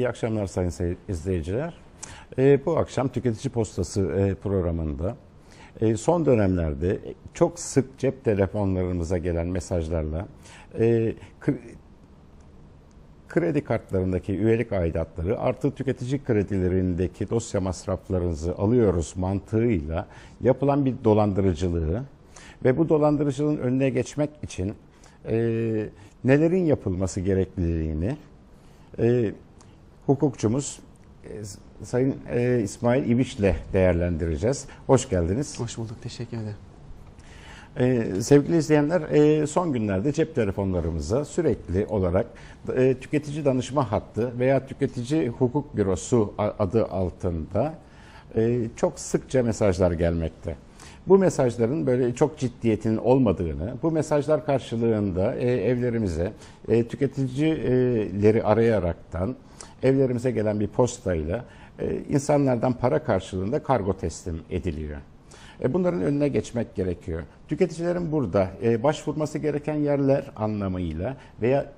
İyi akşamlar sayın izleyiciler. E, bu akşam Tüketici Postası e, programında e, son dönemlerde çok sık cep telefonlarımıza gelen mesajlarla e, kredi kartlarındaki üyelik aidatları artı tüketici kredilerindeki dosya masraflarınızı alıyoruz mantığıyla yapılan bir dolandırıcılığı ve bu dolandırıcılığın önüne geçmek için nelerin yapılması gerekliliğini hukukçumuz e, Sayın e, İsmail İbiç'le değerlendireceğiz. Hoş geldiniz. Hoş bulduk, teşekkür ederim. Ee, sevgili izleyenler e, son günlerde cep telefonlarımıza sürekli olarak e, tüketici danışma hattı veya tüketici hukuk bürosu adı altında e, çok sıkça mesajlar gelmekte. Bu mesajların böyle çok ciddiyetinin olmadığını, bu mesajlar karşılığında e, evlerimize e, tüketicileri arayaraktan evlerimize gelen bir postayla e, insanlardan para karşılığında kargo teslim ediliyor. E, Bunların önüne geçmek gerekiyor. Tüketicilerin burada e, başvurması gereken yerler anlamıyla veya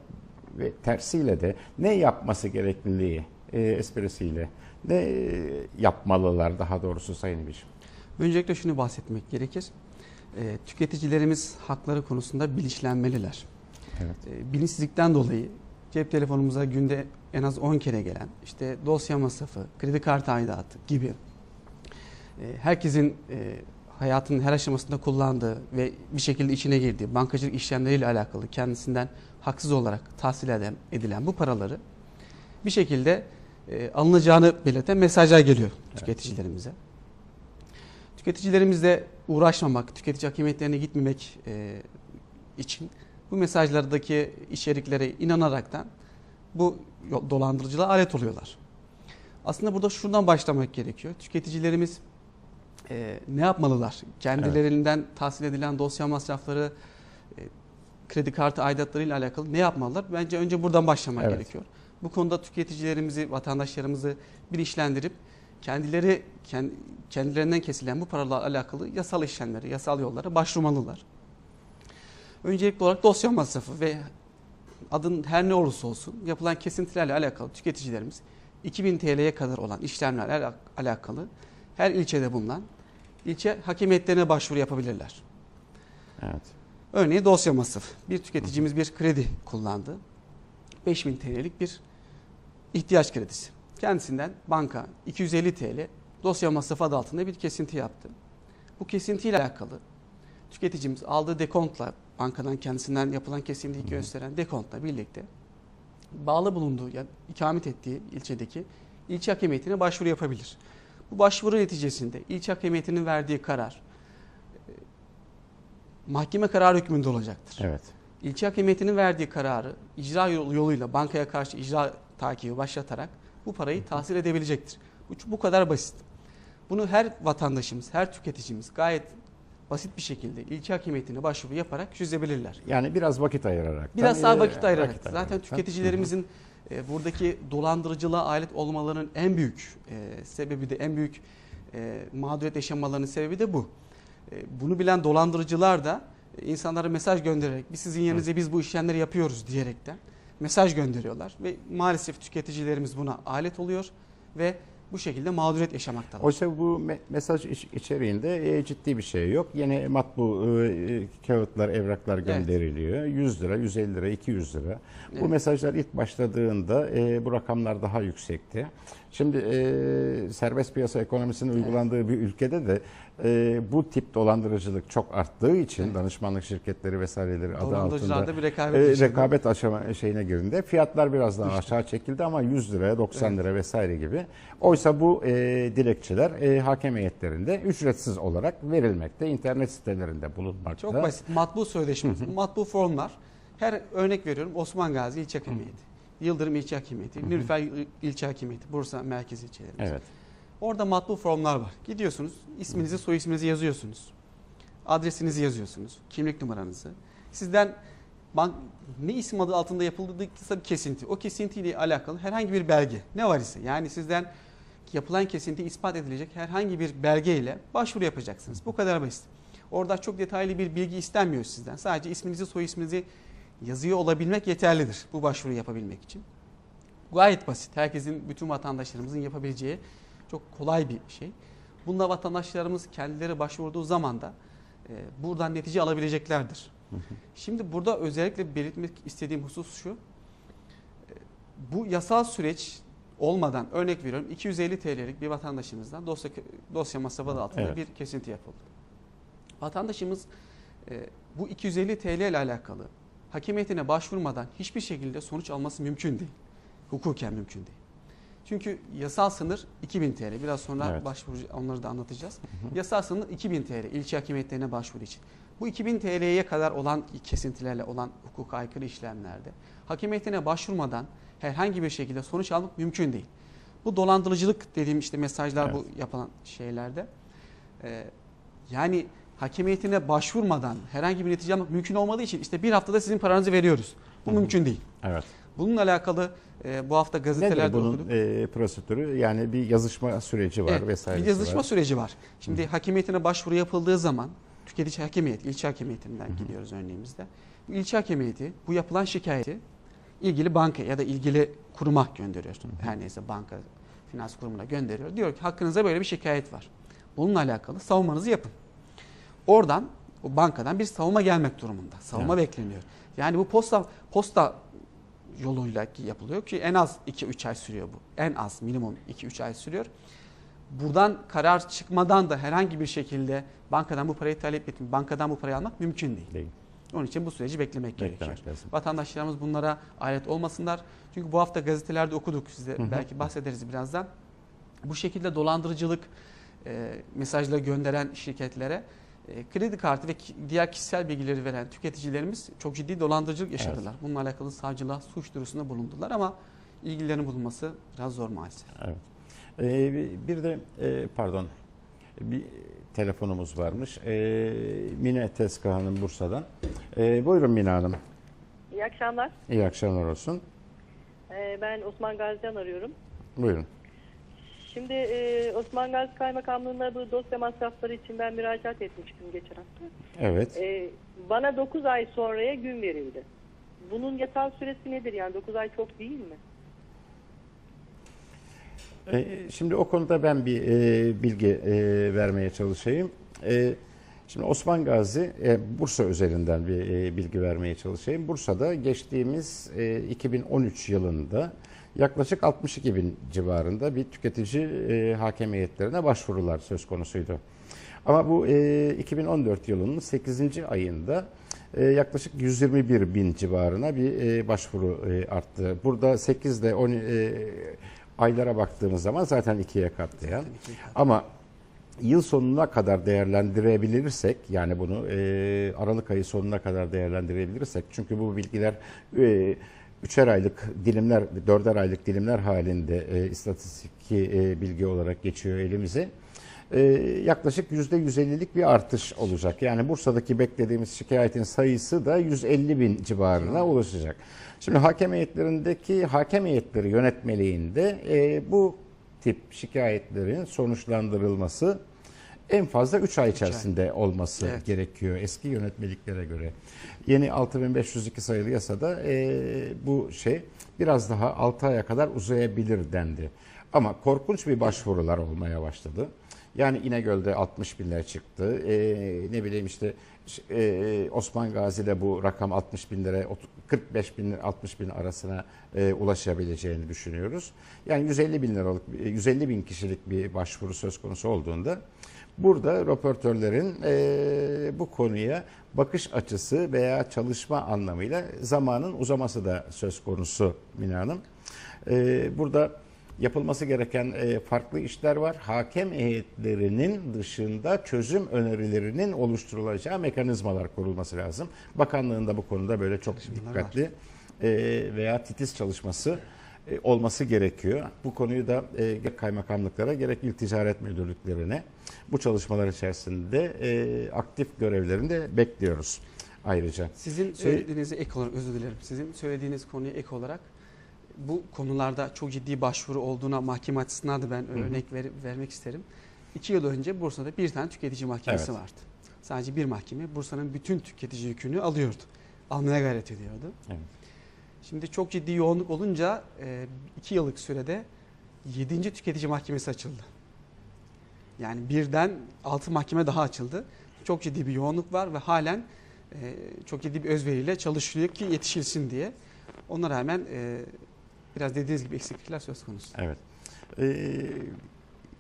ve tersiyle de ne yapması gerekliliği e, esprisiyle ne yapmalılar daha doğrusu Sayın İbiş? Öncelikle şunu bahsetmek gerekir. Ee, tüketicilerimiz hakları konusunda bilinçlenmeliler. Evet. Ee, bilinçsizlikten dolayı cep telefonumuza günde en az 10 kere gelen işte dosya masrafı, kredi kartı aidatı gibi e, herkesin e, hayatının her aşamasında kullandığı ve bir şekilde içine girdiği bankacılık işlemleriyle alakalı kendisinden haksız olarak tahsil eden, edilen bu paraları bir şekilde e, alınacağını belirten mesajlar geliyor tüketicilerimize. Tüketicilerimizle uğraşmamak, tüketici hakimiyetlerine gitmemek e, için bu mesajlardaki içeriklere inanaraktan bu dolandırıcılığa alet oluyorlar. Aslında burada şuradan başlamak gerekiyor. Tüketicilerimiz e, ne yapmalılar? Kendilerinden tahsil edilen dosya masrafları, e, kredi kartı aidatlarıyla alakalı ne yapmalılar? Bence önce buradan başlamak Evet. gerekiyor. Bu konuda tüketicilerimizi, vatandaşlarımızı bilinçlendirip kendileri kend- kendilerinden kesilen bu paralarla alakalı yasal işlemleri, yasal yollara başvurmalılar. Öncelikli olarak dosya masrafı ve adın her ne olursa olsun yapılan kesintilerle alakalı tüketicilerimiz 2000 TL'ye kadar olan işlemlerle ala- alakalı her ilçede bulunan ilçe hakimiyetlerine başvuru yapabilirler. Evet. Örneğin dosya masrafı. Bir tüketicimiz bir kredi kullandı. 5000 TL'lik bir ihtiyaç kredisi. Kendisinden banka 250 TL dosya masrafı adı altında bir kesinti yaptı. Bu kesintiyle alakalı tüketicimiz aldığı dekontla bankadan kendisinden yapılan kesintiyi gösteren dekontla birlikte bağlı bulunduğu ya ikamet ettiği ilçedeki ilçe hakimiyetine başvuru yapabilir. Bu başvuru neticesinde ilçe hakimiyetinin verdiği karar e, mahkeme kararı hükmünde olacaktır. Evet. İlçe hakimiyetinin verdiği kararı icra yol- yoluyla bankaya karşı icra takibi başlatarak bu parayı tahsil edebilecektir. Bu, bu kadar basit. Bunu her vatandaşımız, her tüketicimiz gayet basit bir şekilde ilçe hakimiyetine başvuru yaparak çözebilirler. Yani biraz vakit ayırarak. Biraz daha vakit ayırarak. vakit Zaten ayıraraktan. tüketicilerimizin e, buradaki dolandırıcılığa alet olmalarının en büyük e, sebebi de en büyük e, mağduriyet yaşamalarının sebebi de bu. E, bunu bilen dolandırıcılar da insanlara mesaj göndererek biz sizin yerinize biz bu işlemleri yapıyoruz diyerekten mesaj gönderiyorlar ve maalesef tüketicilerimiz buna alet oluyor ve bu şekilde mağduriyet yaşamaktalar. Oysa bu me- mesaj iç- içeriğinde e, ciddi bir şey yok. Yine matbu e, kağıtlar, evraklar Evet. gönderiliyor. 100 lira, 150 lira, 200 lira. Bu Evet. mesajlar ilk başladığında e, bu rakamlar daha yüksekti. Şimdi e, serbest piyasa ekonomisinin uygulandığı bir ülkede de e, bu tip dolandırıcılık çok arttığı için danışmanlık şirketleri vesaireleri adı altında bir rekabet e, rekabet aşama şeyine girdiğinde fiyatlar biraz daha aşağı çekildi ama 100 liraya 90 lira vesaire gibi. Oysa bu e, dilekçeler e, hakem heyetlerinde ücretsiz olarak verilmekte. internet sitelerinde bulunmakta. Çok basit. Matbu sözleşmesi, matbu formlar. Her örnek veriyorum Osman Gazi İlçe Hakimiyeti, Yıldırım İlçe Hakimiyeti, Nilüfer İl- İlçe Hakimiyeti, Bursa Merkez İlçelerimiz. Evet. Orada matbu formlar var. Gidiyorsunuz, isminizi, soy isminizi yazıyorsunuz. Adresinizi yazıyorsunuz, kimlik numaranızı. Sizden bank, ne isim adı altında yapıldıysa bir kesinti. O kesintiyle alakalı herhangi bir belge ne var ise yani sizden yapılan kesinti ispat edilecek herhangi bir belge ile başvuru yapacaksınız. Bu kadar basit. Orada çok detaylı bir bilgi istenmiyor sizden. Sadece isminizi, soy isminizi yazıyor olabilmek yeterlidir bu başvuru yapabilmek için. Gayet basit. Herkesin, bütün vatandaşlarımızın yapabileceği çok kolay bir şey. Bunda vatandaşlarımız kendileri başvurduğu zaman da e, buradan netice alabileceklerdir. Şimdi burada özellikle belirtmek istediğim husus şu. E, Bu yasal süreç olmadan örnek veriyorum 250 TL'lik bir vatandaşımızdan dosya, dosya masrafı altında Evet. bir kesinti yapıldı. Vatandaşımız e, bu 250 TL ile alakalı hakimiyetine başvurmadan hiçbir şekilde sonuç alması mümkün değil. Hukuken mümkün değil. Çünkü yasal sınır 2000 TL. Biraz sonra Evet. başvuru onları da anlatacağız. Yasal sınır 2000 TL ilçe hakimiyetlerine başvuru için. Bu 2000 TL'ye kadar olan kesintilerle olan hukuka aykırı işlemlerde hakimiyetine başvurmadan herhangi bir şekilde sonuç almak mümkün değil. Bu dolandırıcılık dediğim işte mesajlar Evet. bu yapılan şeylerde. Ee, yani hakimiyetine başvurmadan herhangi bir netice almak mümkün olmadığı için işte bir haftada sizin paranızı veriyoruz. Bu Hı hı. mümkün değil. Evet. Bununla alakalı e, bu hafta Nedir gazetelerde bunun okudum. e, prosedürü? Yani bir yazışma süreci var Evet, vesaire. bir yazışma süreci var. Şimdi hakimiyetine başvuru yapıldığı zaman tüketici hakimiyet, ilçe hakimiyetinden gidiyoruz örneğimizde. İlçe hakimiyeti bu yapılan şikayeti ilgili banka ya da ilgili kuruma gönderiyor. Her neyse banka, finans kurumuna gönderiyor. Diyor ki hakkınızda böyle bir şikayet var. Bununla alakalı savunmanızı yapın. Oradan o bankadan bir savunma gelmek durumunda. Savunma bekleniyor. Yani bu posta posta yoluyla yapılıyor ki en az 2-3 ay sürüyor bu. En az minimum 2-3 ay sürüyor. Buradan karar çıkmadan da herhangi bir şekilde bankadan bu parayı talep etmek, bankadan bu parayı almak mümkün değil. Değil. Onun için bu süreci beklemek, gerekiyor. Beklemek lazım. Vatandaşlarımız bunlara alet olmasınlar. Çünkü bu hafta gazetelerde okuduk size Hı hı. belki bahsederiz birazdan. Bu şekilde dolandırıcılık e, mesajla gönderen şirketlere kredi kartı ve diğer kişisel bilgileri veren tüketicilerimiz çok ciddi dolandırıcılık yaşadılar. Bununla alakalı savcılığa suç duyurusunda bulundular ama ilgilerinin bulunması biraz zor maalesef. Evet. Ee, bir- de e, pardon bir telefonumuz varmış. Ee, Mine Tezka Hanım Bursa'dan. Ee, buyurun Mine Hanım. İyi akşamlar. İyi akşamlar olsun. Ee, Ben Osman Gazi'den arıyorum. Buyurun. Şimdi e, Osman Gazi Kaymakamlığı'na bu dosya masrafları için ben müracaat etmiştim geçen hafta. Evet. Ee, Bana 9 ay sonraya gün verildi. Bunun yasal süresi nedir yani 9 ay çok değil mi? Ee, Şimdi o konuda ben bir e, bilgi e, vermeye çalışayım. E, Şimdi Osman Gazi, e, Bursa üzerinden bir e, bilgi vermeye çalışayım. Bursa'da geçtiğimiz e, 2013 yılında yaklaşık 62 bin civarında bir tüketici e, hakemiyetlerine başvurular söz konusuydu. Ama bu e, 2014 yılının 8. ayında e, yaklaşık 121 bin civarına bir e, başvuru e, arttı. Burada 8 ile 10 e, aylara baktığımız zaman zaten ikiye katlayan. Ama yıl sonuna kadar değerlendirebilirsek yani bunu e, Aralık ayı sonuna kadar değerlendirebilirsek çünkü bu bilgiler e, üçer aylık dilimler, dörder aylık dilimler halinde e, istatistik e, bilgi olarak geçiyor elimize. E, yaklaşık %150'lik bir artış olacak. Yani Bursa'daki beklediğimiz şikayetin sayısı da 150 bin civarına ulaşacak. Şimdi hakem heyetlerindeki hakem heyetleri yönetmeliğinde e, bu tip şikayetlerin sonuçlandırılması en fazla 3 ay içerisinde olması Evet. gerekiyor eski yönetmeliklere göre. Yeni 6502 sayılı yasada e, bu şey biraz daha 6 aya kadar uzayabilir dendi. Ama korkunç bir başvurular olmaya başladı. Yani İnegöl'de 60 binler çıktı. E, ne bileyim işte e, Osman Gazi'de bu rakam 60 bin lira, 45 bin 60 bin arasına e, ulaşabileceğini düşünüyoruz. Yani 150 bin liralık, 150 bin kişilik bir başvuru söz konusu olduğunda burada röportörlerin e, bu konuya bakış açısı veya çalışma anlamıyla zamanın uzaması da söz konusu Mine Hanım. E, burada yapılması gereken e, farklı işler var. Hakem heyetlerinin dışında çözüm önerilerinin oluşturulacağı mekanizmalar kurulması lazım. Bakanlığın da bu konuda böyle çok dikkatli e, veya titiz çalışması olması gerekiyor. Bu konuyu da e, gerek kaymakamlıklara gerek il ticaret müdürlüklerine bu çalışmalar içerisinde e, aktif görevlerinde bekliyoruz ayrıca. Sizin söylediğinize ek olarak özür dilerim. Sizin söylediğiniz konuya ek olarak bu konularda çok ciddi başvuru olduğuna mahkeme açısından da ben örnek ver- vermek isterim. İki yıl önce Bursa'da bir tane tüketici mahkemesi Evet. vardı. Sadece bir mahkeme Bursa'nın bütün tüketici yükünü alıyordu. Almaya gayret ediyordu. Evet. Şimdi çok ciddi yoğunluk olunca 2 yıllık sürede 7. tüketici mahkemesi açıldı. Yani birden 6 mahkeme daha açıldı. Çok ciddi bir yoğunluk var ve halen e, çok ciddi bir özveriyle çalışılıyor ki yetişilsin diye. Ona rağmen e, biraz dediğiniz gibi eksiklikler söz konusu. Evet. Ee,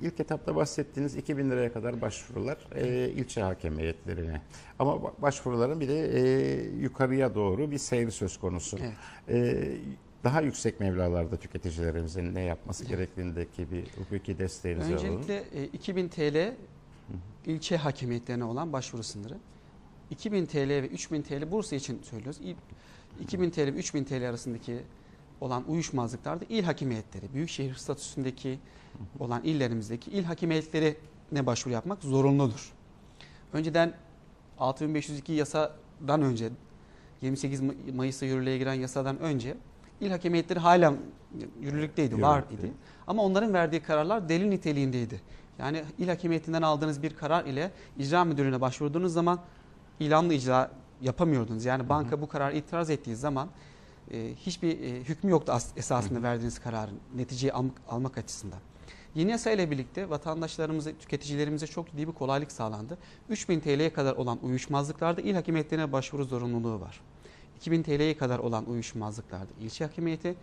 ilk etapta bahsettiğiniz 2000 liraya kadar başvurular e, ilçe hakemiyetlerine. Ama ba- başvuruların bir de e, yukarıya doğru bir seyir söz konusu. Evet. Ee, daha yüksek mevlalarda tüketicilerimizin ne yapması gerektiğindeki bir hukuki desteğinizi alalım. Öncelikle e, 2000 TL ilçe hakimiyetlerine olan başvuru sınırı. 2000 TL ve 3000 TL Bursa için söylüyoruz. İl- 2000 TL ve 3000 TL arasındaki olan uyuşmazlıklarda il hakimiyetleri, büyükşehir statüsündeki olan illerimizdeki il hakimiyetlerine başvuru yapmak zorunludur. Önceden 6502 yasadan önce 28 May- Mayıs'ta yürürlüğe giren yasadan önce il hakimiyetleri hala yürürlükteydi, var idi. Ama onların verdiği kararlar delil niteliğindeydi. Yani il hakimiyetinden aldığınız bir karar ile icra müdürlüğüne başvurduğunuz zaman ilanlı icra yapamıyordunuz. Yani banka bu kararı itiraz ettiği zaman e, hiçbir e, hükmü yoktu as- esasında verdiğiniz kararın neticeyi almak, almak açısından. Yeni yasa ile birlikte vatandaşlarımıza, tüketicilerimize çok ciddi bir kolaylık sağlandı. 3000 TL'ye kadar olan uyuşmazlıklarda il hakimiyetlerine başvuru zorunluluğu var. 2000 TL'ye kadar olan uyuşmazlıklarda ilçe hakimiyeti,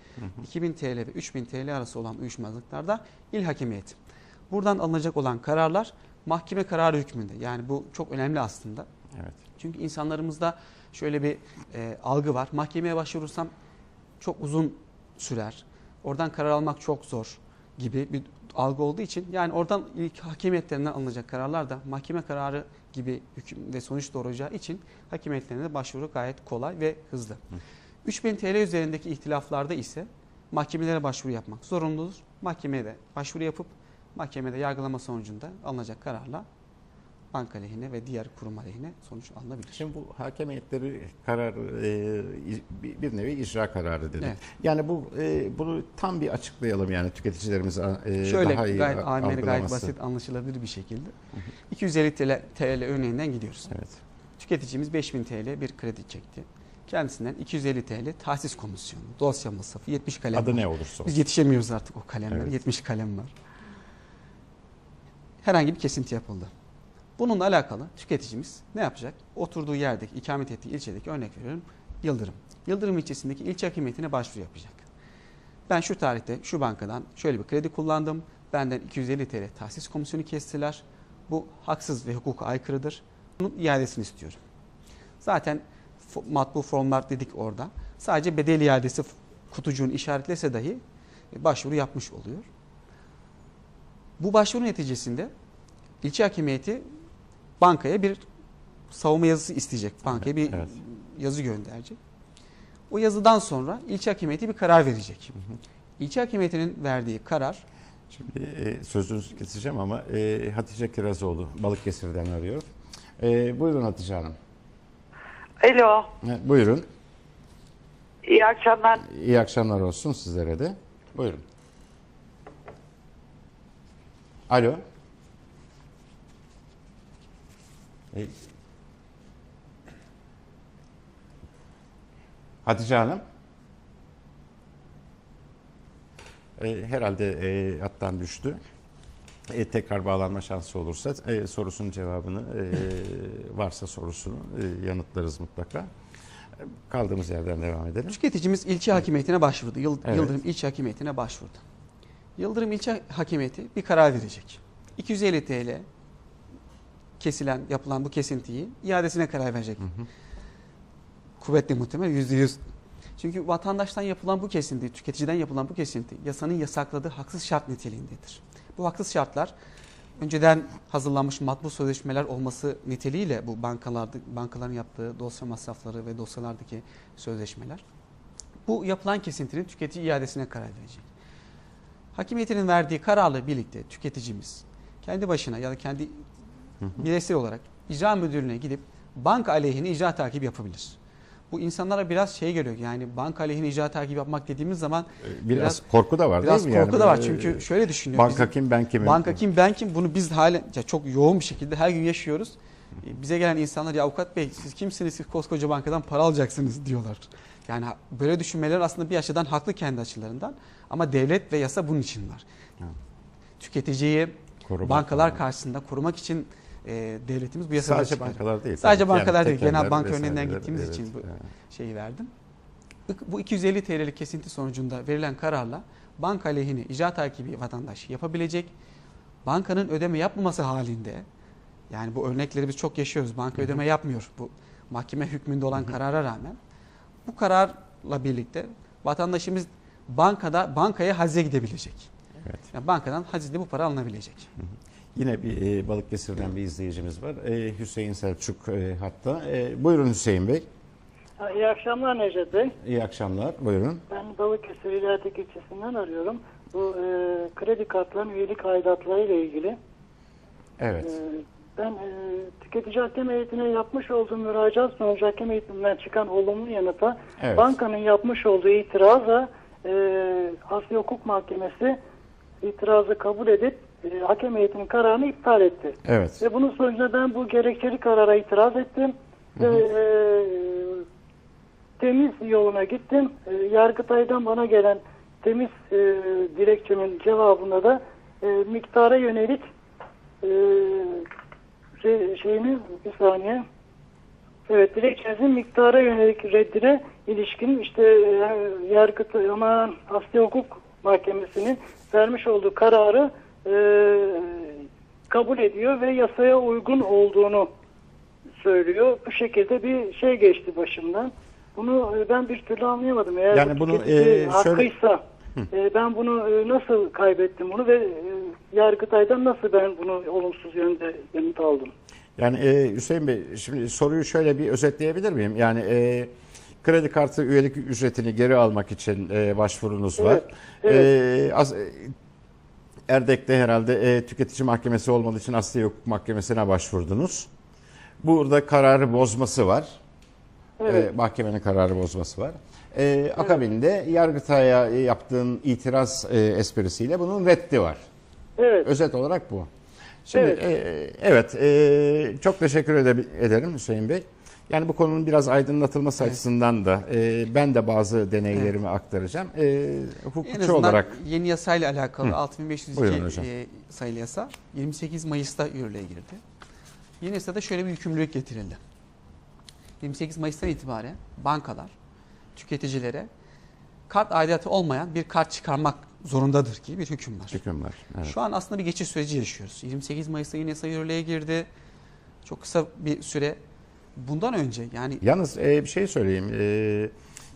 2000 TL ve 3000 TL arası olan uyuşmazlıklarda il hakimiyeti. Buradan alınacak olan kararlar mahkeme kararı hükmünde. Yani bu çok önemli aslında. Evet. Çünkü insanlarımızda şöyle bir e, algı var. Mahkemeye başvurursam çok uzun sürer. Oradan karar almak çok zor gibi bir algı olduğu için yani oradan ilk hakimiyetlerinden alınacak kararlar da mahkeme kararı gibi hüküm ve sonuç doğuracağı için hakimiyetlerine başvuru gayet kolay ve hızlı. 3000 TL üzerindeki ihtilaflarda ise mahkemelere başvuru yapmak zorunludur. Mahkemeye de başvuru yapıp mahkemede yargılama sonucunda alınacak kararla banka lehine ve diğer kurum aleyhine sonuç alınabilir. Şimdi bu hakemiyetleri karar e, bir- nevi icra kararı dedik. Evet. Yani bu e, bunu tam bir açıklayalım yani tüketicilerimize e, Şöyle daha iyi gayet ameli gayet basit anlaşılabilir bir şekilde. 250 TL, TL örneğinden gidiyoruz. Evet. Tüketicimiz 5000 TL bir kredi çekti. Kendisinden 250 TL tahsis komisyonu, dosya masrafı, 70 kalem Adı var. ne olursa olsun. Biz yetişemiyoruz artık o kalemlere. Evet. 70 kalem var. Herhangi bir kesinti yapıldı. Bununla alakalı tüketicimiz ne yapacak? Oturduğu yerdeki, ikamet ettiği ilçedeki örnek veriyorum Yıldırım. Yıldırım ilçesindeki ilçe hakimiyetine başvuru yapacak. Ben şu tarihte şu bankadan şöyle bir kredi kullandım. Benden 250 TL tahsis komisyonu kestiler. Bu haksız ve hukuka aykırıdır. Bunun iadesini istiyorum. Zaten matbu formlar dedik orada. Sadece bedel iadesi kutucuğunu işaretlese dahi e, başvuru yapmış oluyor. Bu başvuru neticesinde ilçe hakimiyeti bankaya bir savunma yazısı isteyecek. Bankaya bir Evet. yazı gönderecek. O yazıdan sonra ilçe hakimiyeti bir karar verecek. İlçe hakimiyetinin verdiği karar Şimdi e, sözünüzü keseceğim ama e, Hatice Kirazoğlu Balıkesir'den arıyor. E, buyurun Hatice Hanım. Alo, E, buyurun. iyi akşamlar. İyi akşamlar olsun sizlere de. Buyurun. Alo. E, Hatice Hanım. E, herhalde e, hattan düştü. E, tekrar bağlanma şansı olursa e, sorusunun cevabını e, varsa sorusunu e, yanıtlarız mutlaka. Kaldığımız yerden devam edelim. Tüketicimiz ilçe hakimiyetine başvurdu. Yıl- Evet. Yıldırım ilçe hakimiyetine başvurdu. Yıldırım ilçe hakimiyeti bir karar verecek. 250 TL kesilen, yapılan bu kesintiyi iadesine karar verecek. Kuvvetli muhtemel %100. Çünkü vatandaştan yapılan bu kesinti, tüketiciden yapılan bu kesinti yasanın yasakladığı haksız şart niteliğindedir. Bu haksız şartlar önceden hazırlanmış matbu sözleşmeler olması niteliğiyle bu bankalarda bankaların yaptığı dosya masrafları ve dosyalardaki sözleşmeler. Bu yapılan kesintinin tüketici iadesine karar verecek. Hakimiyetinin verdiği kararla birlikte tüketicimiz kendi başına ya da kendi bireysel olarak icra müdürlüğüne gidip banka aleyhine icra takibi yapabilir. Bu insanlara biraz şey geliyor yani banka aleyhine icra takibi yapmak dediğimiz zaman Biraz, Biraz- korku da var biraz değil mi? korku da var. böyle, Çünkü şöyle düşünüyor. Banka bizim- kim ben kimim? Banka kim ben kim bunu biz halen çok yoğun bir şekilde her gün yaşıyoruz. E, Bize gelen insanlar ya avukat bey siz kimsiniz siz koskoca bankadan para alacaksınız diyorlar. Yani böyle düşünmeler aslında bir açıdan haklı kendi açılarından ama devlet ve yasa bunun için var. Tüketiciyi Korumak bankalar yani. karşısında korumak için e, devletimiz bu yasaları Sadece çıkardı. bankalar değil. Sadece tabii bankalar değil, genel banka örneğinden gittiğimiz evet, için bu- evet. şeyi verdim. Bu 250 TL'lik kesinti sonucunda verilen kararla banka lehine icra takibi vatandaş yapabilecek. Bankanın ödeme yapmaması halinde yani bu örnekleri biz çok yaşıyoruz. Banka ödeme yapmıyor bu mahkeme hükmünde olan karara rağmen. Bu kararla birlikte vatandaşımız bankada bankaya hazize gidebilecek. Evet. Yani bankadan hazine bu para alınabilecek. Yine bir e, Balıkesir'den bir izleyicimiz var. E, Hüseyin Selçuk e, hatta. E, buyurun Hüseyin Bey. İyi akşamlar Necdet Bey. İyi akşamlar. Buyurun. Ben Balıkesir İlerdik ilçesinden arıyorum. Bu e, kredi kartlarının üyelik aidatları ile ilgili. Evet. E, ben e, tüketici hakem heyetine yapmış olduğum müracaat sonucu hakem heyetinden çıkan olumlu yanıta Evet. bankanın yapmış olduğu itiraza e, Asya Hukuk Mahkemesi itirazı kabul edip e, hakem heyetinin kararını iptal etti. Evet. Ve bunun sonucunda ben bu gerekçeli karara itiraz ettim. Ve e, temiz yoluna gittim. E, Yargıtay'dan bana gelen temiz e, dilekçemin cevabında da e, miktara yönelik e, şey, şeyini bir saniye Evet dilekçenizin miktara yönelik reddine ilişkin işte e, Yargıtay aman Asya Hukuk Mahkemesi'nin vermiş olduğu kararı e, kabul ediyor ve yasaya uygun olduğunu söylüyor. Bu şekilde bir şey geçti başımdan. Bunu e, ben bir türlü anlayamadım. Eğer Yani bu bunu, e, şöyle- hakkıysa e, ben bunu e, nasıl kaybettim bunu ve e, Yargıtay'dan nasıl ben bunu olumsuz yönde yanıt aldım? Yani e, Hüseyin Bey şimdi soruyu şöyle bir özetleyebilir miyim? Yani e, kredi kartı üyelik ücretini geri almak için e, başvurunuz var. Evet, E, az- e, Erdek'te herhalde e, tüketici mahkemesi olmadığı için Asliye Hukuk Mahkemesi'ne başvurdunuz. Burada kararı bozması var. Evet. E, mahkemenin kararı bozması var. E, akabinde Yargıtay'a yaptığın itiraz e, esprisiyle bunun reddi var. Evet. Özet olarak bu. Şimdi Evet. evet, evet e, çok teşekkür ede- ederim Hüseyin Bey. Yani bu konunun biraz aydınlatılması açısından da e, ben de bazı deneylerimi aktaracağım. E, hukukçu olarak yeni yasayla alakalı 6502 Buyurun hocam. e, sayılı yasa 28 Mayıs'ta yürürlüğe girdi. Yeni yasada şöyle bir yükümlülük getirildi. 28 Mayıs'tan itibaren bankalar tüketicilere kart aidatı olmayan bir kart çıkarmak zorundadır ki bir hüküm var. hüküm var. Evet. Şu an aslında bir geçiş süreci yaşıyoruz. 28 Mayıs'ta yeni yasa yürürlüğe girdi. Çok kısa bir süre bundan önce yani Yalnız e, bir şey söyleyeyim. E,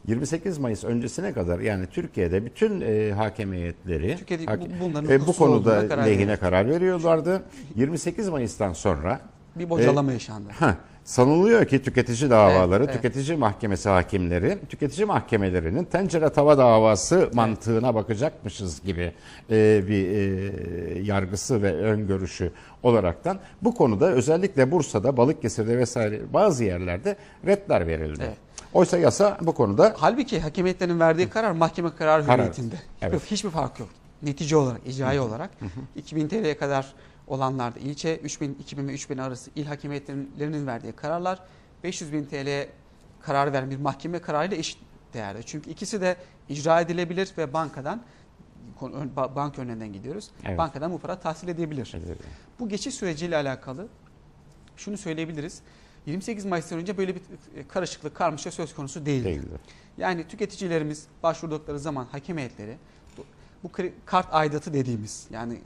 28 Mayıs öncesine kadar yani Türkiye'de bütün e, hakem heyetleri hak- bunların e, bu konuda karar lehine veriyor. karar veriyorlardı. 28 Mayıs'tan sonra bir bocalama yaşandı. Ha, sanılıyor ki tüketici davaları, Evet, evet. tüketici mahkemesi hakimleri, tüketici mahkemelerinin tencere tava davası mantığına bakacakmışız gibi e, bir e, yargısı ve öngörüşü olaraktan bu konuda özellikle Bursa'da, Balıkesir'de vesaire bazı yerlerde redler verildi. Evet. Oysa yasa bu konuda Halbuki hakemiyetlerin verdiği karar mahkeme kararı Karar. hürriyetinde. Evet. hiçbir fark yok. Netice olarak, icraî olarak 2000 TL'ye kadar olanlarda ilçe, 3000, 2000 ve 3000 arası il hakemiyetlerinin verdiği kararlar 500 bin TL karar veren bir mahkeme kararıyla eşit değerde. Çünkü ikisi de icra edilebilir ve bankadan banka önünden gidiyoruz. Evet. Bankadan bu para tahsil edebilir. Bu geçiş süreciyle alakalı şunu söyleyebiliriz. 28 Mayıs'tan önce böyle bir e, karışıklık, karmaşa söz konusu değildi. değildi. Yani tüketicilerimiz başvurdukları zaman hakem heyetleri bu, kart aidatı dediğimiz yani e,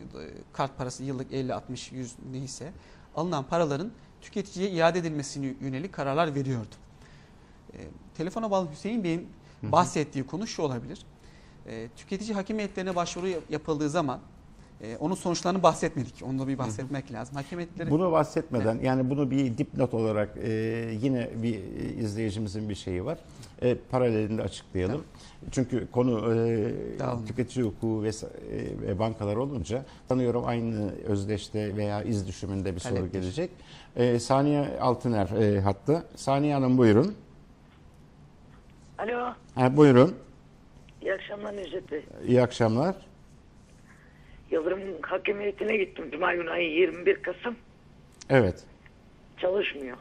kart parası yıllık 50, 60, 100 neyse alınan paraların tüketiciye iade edilmesine yönelik kararlar veriyordu. E, telefona bağlı Hüseyin Bey'in bahsettiği konu şu olabilir. E, tüketici hakem heyetlerine başvuru yap- yapıldığı zaman e, onun sonuçlarını bahsetmedik. Onu da bir bahsetmek lazım. Hakem heyetleri Bunu bahsetmeden yani bunu bir dipnot olarak e, yine bir e, izleyicimizin bir şeyi var. E, paralelinde açıklayalım. Çünkü konu e, Dağılım. tüketici hukuku ve, ve bankalar olunca sanıyorum aynı özdeşte veya iz düşümünde bir soru Taleptir. gelecek. E, Saniye Altıner e, hatta. Saniye Hanım buyurun. Alo, Ha, buyurun. iyi akşamlar Necdet Bey. İyi akşamlar. Yıldırım Hakimiyeti'ne gittim Cuma günü ayı 21 Kasım. Evet. Çalışmıyor.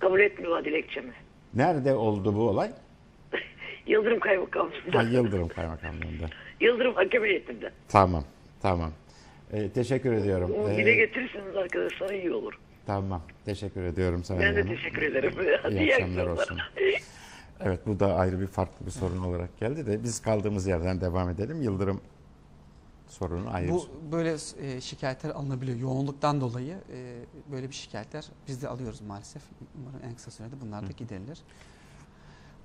Kabul etmiyor dilekçemi. Nerede oldu bu olay? Yıldırım Ha, Kaymakamlığı'nda. Yıldırım Kaymakamlığı'nda. Yıldırım Hakem Heyeti'nde. Tamam, tamam. Ee, teşekkür ediyorum. Bunu Ee, dile getirirseniz arkadaşlar iyi olur. Tamam, teşekkür ediyorum Sayın Ben de Hanım. teşekkür ederim. Hadi İyi iyi akşamlar. olsun. Evet, bu da ayrı bir farklı bir sorun olarak geldi de biz kaldığımız yerden devam edelim. Yıldırım sorunu ayrı. Bu böyle e, şikayetler alınabiliyor. Yoğunluktan dolayı e, böyle bir şikayetler biz de alıyoruz maalesef. Umarım en kısa sürede bunlar da giderilir.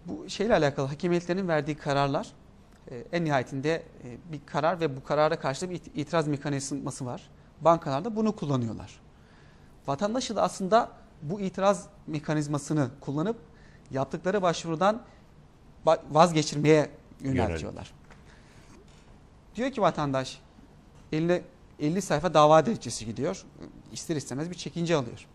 Bu şeyle alakalı hakimiyetlerin verdiği kararlar e, en nihayetinde e, bir karar ve bu karara karşı bir it- itiraz mekanizması var. Bankalarda bunu kullanıyorlar. Vatandaşı da aslında bu itiraz mekanizmasını kullanıp yaptıkları başvurudan ba- vazgeçirmeye yöneltiyorlar. Diyor ki vatandaş eline 50 sayfa dava dilekçesi gidiyor. İster istemez bir çekince alıyor.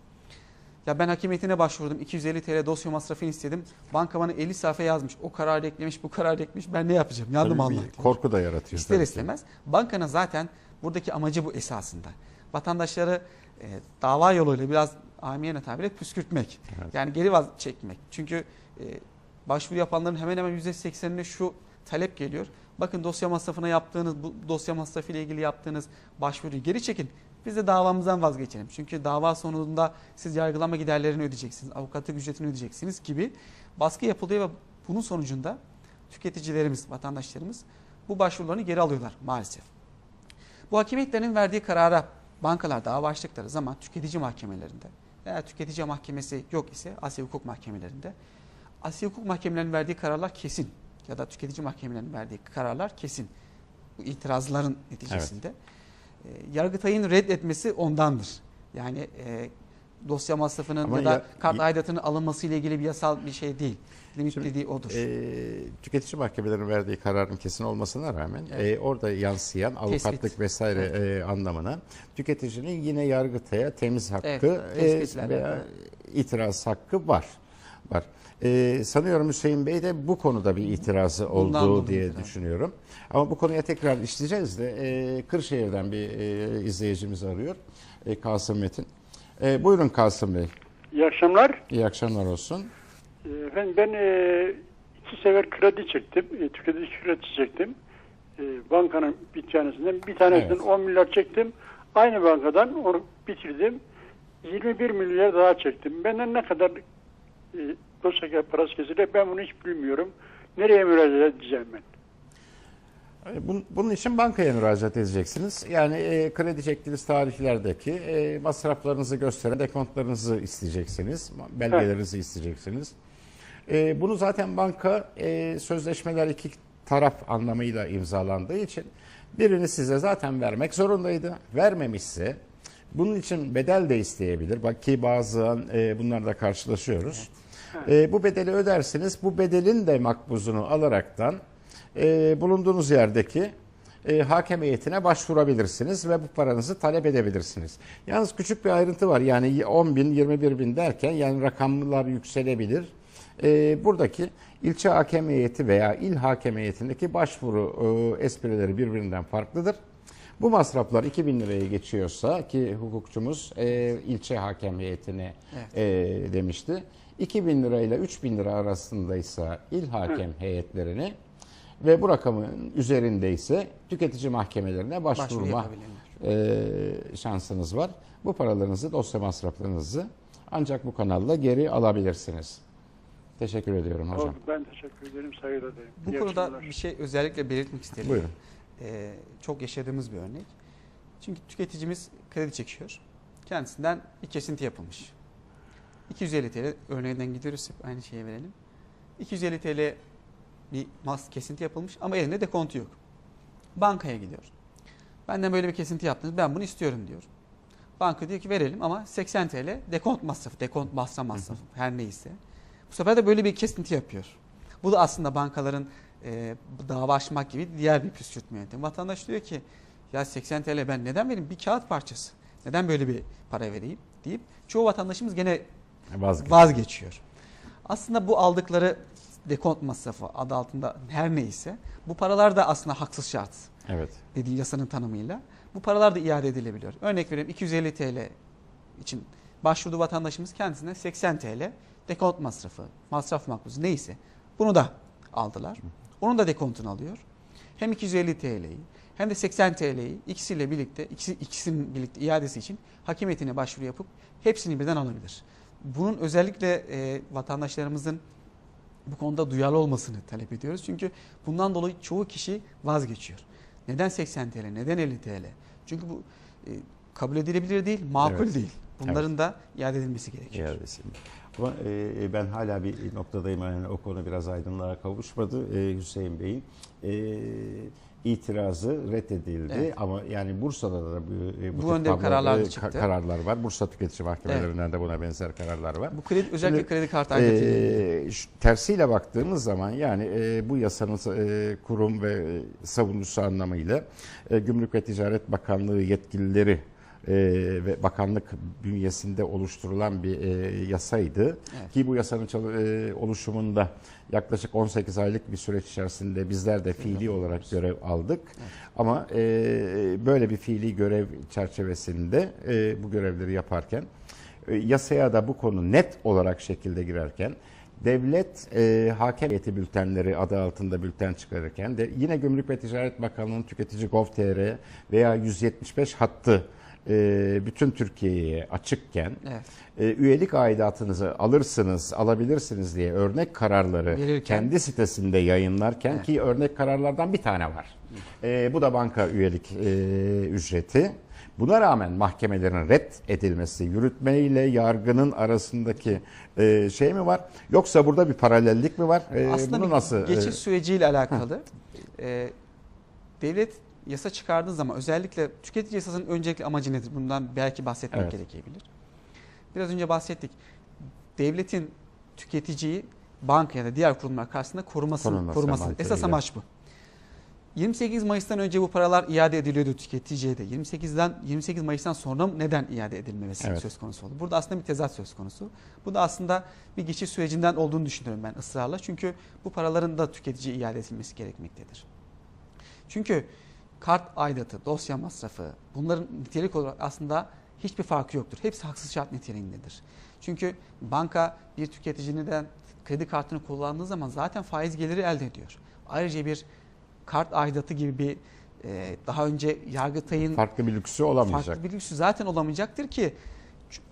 Ya ben hakimiyetine başvurdum. 250 TL dosya masrafını istedim. Banka bana 50 sayfa yazmış. O kararı eklemiş, bu kararı eklemiş. Ben ne yapacağım? Bir Allah. korku da yaratıyor. İster tabii ki. istemez. Bankanın zaten buradaki amacı bu esasında. Vatandaşları e, dava yoluyla biraz amiyane tabirle püskürtmek. Evet. Yani geri vaz çekmek. Çünkü e, başvuru yapanların hemen hemen %80'ine şu talep geliyor. Bakın dosya masrafına yaptığınız, bu dosya masrafı ile ilgili yaptığınız başvuruyu geri çekin. Biz de davamızdan vazgeçelim. Çünkü dava sonunda siz yargılama giderlerini ödeyeceksiniz, avukatlık ücretini ödeyeceksiniz gibi baskı yapılıyor ve bunun sonucunda tüketicilerimiz, vatandaşlarımız bu başvurularını geri alıyorlar maalesef. Bu hakimiyetlerin verdiği karara bankalar dava açtıkları zaman tüketici mahkemelerinde eğer tüketici mahkemesi yok ise Asya Hukuk Mahkemelerinde Asya Hukuk Mahkemelerinin verdiği kararlar kesin ya da tüketici mahkemelerinin verdiği kararlar kesin. Bu itirazların neticesinde. E, Yargıtay'ın reddetmesi ondandır. Yani e, dosya masrafının Ama ya da ya- kart aidatının alınması ile ilgili bir yasal bir şey değil. Limit Şimdi, dediği odur. Ee, tüketici mahkemelerinin verdiği kararın kesin olmasına rağmen Evet. e, orada yansıyan avukatlık Tespit. vesaire e, anlamına tüketicinin yine yargıtaya temiz hakkı Evet, e, veya itiraz hakkı var. Var. E, sanıyorum Hüseyin Bey de bu konuda bir itirazı Bundan olduğu diye itiraz. düşünüyorum. Ama bu konuya tekrar işleyeceğiz de e, Kırşehir'den bir e, izleyicimiz arıyor. E, Kasım Metin. E, buyurun Kasım Bey. İyi akşamlar. İyi akşamlar olsun. Ee, Efendim ben e, iki sefer kredi çektim. E, tüketici kredi çektim. E, bankanın bir tanesinden. Bir tanesinden Evet. 10 milyar çektim. Aynı bankadan onu bitirdim. 21 milyar daha çektim. Benden ne kadar e, parası kesilir ben bunu hiç bilmiyorum. Nereye müracaat edeceğim ben? E, Bun- Bunun için bankaya müracaat edeceksiniz. Yani e, kredi çektiğiniz tarihlerdeki e, masraflarınızı gösteren dekontlarınızı isteyeceksiniz. Belgelerinizi isteyeceksiniz. E, bunu zaten banka e, sözleşmeler iki taraf anlamıyla imzalandığı için birini size zaten vermek zorundaydı. Vermemişse bunun için bedel de isteyebilir. Bak ki bazen e, bunlarla karşılaşıyoruz. E, bu bedeli ödersiniz. Bu bedelin de makbuzunu alaraktan e, bulunduğunuz yerdeki e, hakem heyetine başvurabilirsiniz ve bu paranızı talep edebilirsiniz. Yalnız küçük bir ayrıntı var. Yani 10 bin, 21 bin derken yani rakamlar yükselebilir. E, buradaki ilçe hakem heyeti veya il hakem heyetindeki başvuru e, esprileri birbirinden farklıdır. Bu masraflar 2000 liraya geçiyorsa ki hukukçumuz e, ilçe hakem heyetine e, demişti. 2000 lira ile 3000 lira arasındaysa il hakem heyetlerini ve bu rakamın üzerindeyse tüketici mahkemelerine başvurma e, şansınız var. Bu paralarınızı, dosya masraflarınızı ancak bu kanalla geri alabilirsiniz. Teşekkür ediyorum hocam. Ben teşekkür ederim. Saygılar ederim. Bu İyi konuda akşamlar. bir şey özellikle belirtmek isterim. Buyurun. Ee, çok yaşadığımız bir örnek. Çünkü tüketicimiz kredi çekiyor. Kendisinden bir kesinti yapılmış. 250 TL örneğinden gidiyoruz hep aynı şeye verelim. 250 TL bir mas kesinti yapılmış ama elinde dekontu yok. Bankaya gidiyor. Benden böyle bir kesinti yaptınız ben bunu istiyorum diyor. Banka diyor ki verelim ama 80 TL dekont masrafı, dekont masraf masrafı her neyse. Bu sefer de böyle bir kesinti yapıyor. Bu da aslında bankaların e, dava açmak gibi diğer bir püskürtme yöntemi. Vatandaş diyor ki ya 80 TL ben neden vereyim bir kağıt parçası. Neden böyle bir para vereyim deyip çoğu vatandaşımız gene Vazgeç. vazgeçiyor. Aslında bu aldıkları dekont masrafı adı altında her neyse bu paralar da aslında haksız şart Evet. dediği yasanın tanımıyla bu paralar da iade edilebiliyor. Örnek veriyorum 250 TL için başvurdu vatandaşımız kendisine 80 TL dekont masrafı, masraf makbuzu neyse bunu da aldılar. Onun da dekontunu alıyor. Hem 250 TL'yi hem de 80 TL'yi ikisiyle birlikte ikisi, ikisinin birlikte iadesi için hakimiyetine başvuru yapıp hepsini birden alabilir. Bunun özellikle e, vatandaşlarımızın bu konuda duyarlı olmasını talep ediyoruz. Çünkü bundan dolayı çoğu kişi vazgeçiyor. Neden 80 TL, neden 50 TL? Çünkü bu e, kabul edilebilir değil, makul Evet. değil. Bunların da iade edilmesi gerekiyor. iadesini. Ama e, ben hala bir noktadayım. Yani o konu biraz aydınlığa kavuşmadı. E, Hüseyin Bey'in e, itirazı reddedildi. Evet. Ama yani Bursa'da da bu, e, Bu tip yönde kararlar e, çıktı. kararlar var. Bursa tüketici mahkemelerinden de buna benzer kararlar var. Bu kredi, özellikle Şimdi, kredi kartı şu tersiyle baktığımız zaman yani e, bu yasanın e, kurum ve e, savunucusu anlamıyla e, Gümrük ve Ticaret Bakanlığı yetkilileri e, ve bakanlık bünyesinde oluşturulan bir e, yasaydı. Evet. Ki bu yasanın e, oluşumunda yaklaşık 18 aylık bir süreç içerisinde bizler de fiili olarak görev aldık. Ama e, böyle bir fiili görev çerçevesinde e, bu görevleri yaparken e, yasaya da bu konu net olarak şekilde girerken devlet e, hakem heyeti bültenleri adı altında bülten çıkarırken de yine Gümrük ve Ticaret Bakanlığı'nın tüketici gov.tr veya 175 hattı e, bütün Türkiye'ye açıkken Evet. e, üyelik aidatınızı alırsınız, alabilirsiniz diye örnek kararları Verirken- kendi sitesinde yayınlarken Evet. ki örnek kararlardan bir tane var. E, bu da banka üyelik e, ücreti. Buna rağmen mahkemelerin red edilmesi, yürütme ile yargının arasındaki e, şey mi var? Yoksa burada bir paralellik mi var? E, Aslında bunu nasıl? e, geçiş süreciyle alakalı. e, devlet yasa çıkardığı zaman özellikle tüketici yasasının öncelikli amacı nedir? Bundan belki bahsetmek Evet. gerekebilir. Biraz önce bahsettik. Devletin tüketiciyi banka ya da diğer kurumlar karşısında korumasını, Korunması koruması. amacıyla. Esas amaç bu. 28 Mayıs'tan önce bu paralar iade ediliyordu tüketiciye de. 28'den 28 Mayıs'tan sonra neden iade edilmemesi Evet. söz konusu oldu? Burada aslında bir tezat söz konusu. Bu da aslında bir geçiş sürecinden olduğunu düşünüyorum ben ısrarla. Çünkü bu paraların da tüketiciye iade edilmesi gerekmektedir. Çünkü kart aidatı, dosya masrafı bunların nitelik olarak aslında hiçbir farkı yoktur. Hepsi haksız şart niteliğindedir. Çünkü banka bir tüketicinin kredi kartını kullandığı zaman zaten faiz geliri elde ediyor. Ayrıca bir kart aidatı gibi bir e, daha önce Yargıtay'ın farklı bir lüksü olamayacak. farklı bir lüksü zaten olamayacaktır ki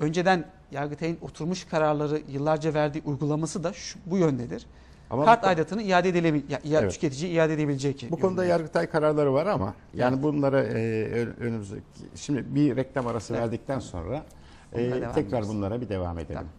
önceden Yargıtay'ın oturmuş kararları yıllarca verdiği uygulaması da şu, bu yöndedir. Ama Kart bu- aidatını iade edilebil ya, ya- Evet. tüketiciye iade edebilecek. Bu konuda. Yargıtay kararları var ama yani bunlara e, ön- önümüzdeki şimdi bir reklam arası Evet. verdikten sonra e, tekrar bunlara bir devam edelim. Tamam.